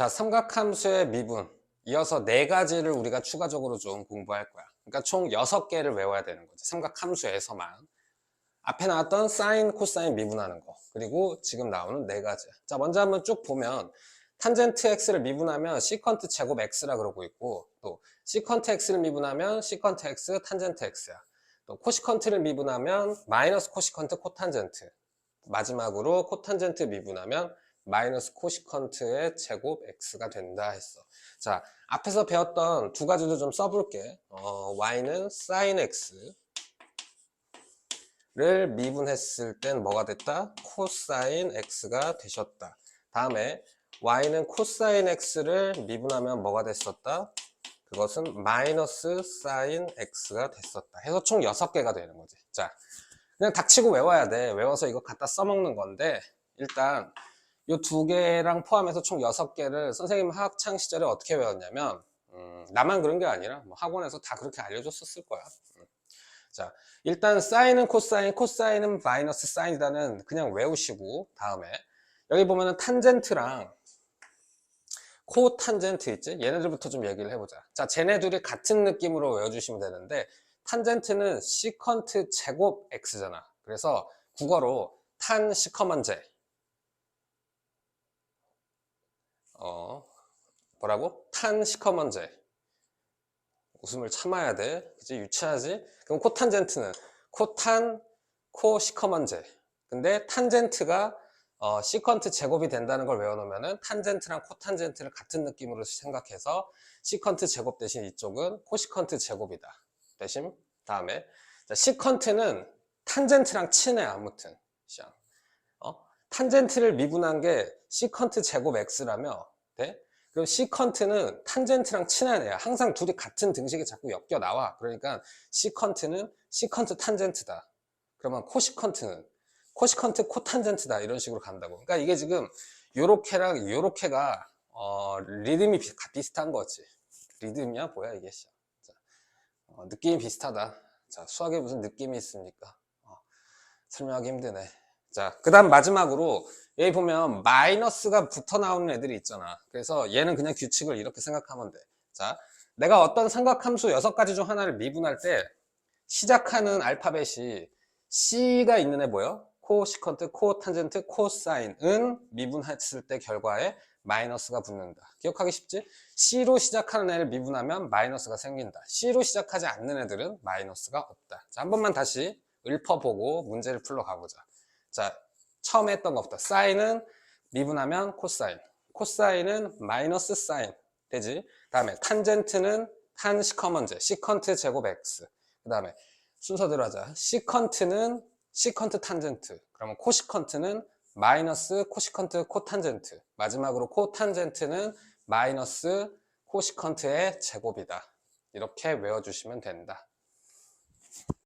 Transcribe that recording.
자, 삼각함수의 미분. 이어서 네 가지를 우리가 추가적으로 좀 공부할 거야. 그러니까 총 여섯 개를 외워야 되는 거지. 삼각함수에서만. 앞에 나왔던 사인, 코사인 미분하는 거. 그리고 지금 나오는 네 가지. 자, 먼저 한번 쭉 보면 탄젠트 x를 미분하면 시컨트 제곱 x라 그러고 있고 또 시컨트 x를 미분하면 시컨트 x 탄젠트 x야. 또 코시컨트를 미분하면 마이너스 코시컨트 코탄젠트. 마지막으로 코탄젠트 미분하면 마이너스 코시컨트의 제곱 x가 된다 했어. 자, 앞에서 배웠던 두 가지도 좀 써볼게. 어, y는 sin x 를 미분했을 땐 뭐가 됐다? 코사인 x가 되셨다. 다음에 y는 코사인 x를 미분하면 뭐가 됐었다? 그것은 마이너스 사인 x가 됐었다. 해서 총 6개가 되는 거지. 자, 그냥 닥치고 외워야 돼. 외워서 이거 갖다 써먹는 건데 일단 이 두 개랑 포함해서 총 6개를 선생님 학창 시절에 어떻게 외웠냐면 음, 나만 그런 게 아니라 뭐 학원에서 다 그렇게 알려줬었을 거야. 음. 자, 일단 사인은 코사인, 코사인은 마이너스 사인이다는 그냥 외우시고 다음에 여기 보면은 탄젠트랑 코탄젠트 있지? 얘네들부터 좀 얘기를 해보자. 자, 쟤네들이 같은 느낌으로 외워주시면 되는데 탄젠트는 시컨트 제곱 x잖아. 그래서 국어로 탄 시커먼 제. 어, 뭐라고? 탄 시커먼 제. 웃음을 참아야 돼. 그치? 유치하지? 그럼 코탄젠트는 코탄, 코 시커먼 제. 근데 탄젠트가 어, 시컨트 제곱이 된다는 걸 외워놓으면은 탄젠트랑 코탄젠트를 같은 느낌으로 생각해서 시컨트 제곱 대신 이쪽은 코시컨트 제곱이다. 대신 다음에 자, 시컨트는 탄젠트랑 친해 아무튼 샹. 어? 탄젠트를 미분한 게 시컨트 제곱 x라며 돼? 그럼 시컨트는 탄젠트랑 친한 애야. 항상 둘이 같은 등식이 자꾸 엮여 나와. 그러니까 시컨트는 시컨트 탄젠트다. 그러면 코시컨트는 코시컨트 코탄젠트다 이런 식으로 간다고. 그러니까 이게 지금 요렇게랑 요렇게가 어, 리듬이 비, 비슷한 거지. 리듬이야 뭐야 이게. 자, 어, 느낌이 비슷하다. 자 수학에 무슨 느낌이 있습니까? 어, 설명하기 힘드네. 자, 그 다음 마지막으로 여기 보면 마이너스가 붙어 나오는 애들이 있잖아. 그래서 얘는 그냥 규칙을 이렇게 생각하면 돼. 자, 내가 어떤 삼각함수 여섯 가지 중 하나를 미분할 때 시작하는 알파벳이 C가 있는 애 뭐야? 코시컨트, 코탄젠트, 코사인은 미분했을 때 결과에 마이너스가 붙는다. 기억하기 쉽지? C로 시작하는 애를 미분하면 마이너스가 생긴다. C로 시작하지 않는 애들은 마이너스가 없다. 자, 한 번만 다시 읊어보고 문제를 풀러 가보자. 자, 처음에 했던 것부터 사인은 미분하면 코사인, 코사인은 마이너스 사인 되지. 다음에 탄젠트는 탄 시커먼제, 시컨트 제곱 x. 그 다음에 순서대로 하자. 시컨트는 시컨트 탄젠트. 그러면 코시컨트는 마이너스 코시컨트 코탄젠트. 마지막으로 코탄젠트는 마이너스 코시컨트의 제곱이다. 이렇게 외워주시면 된다.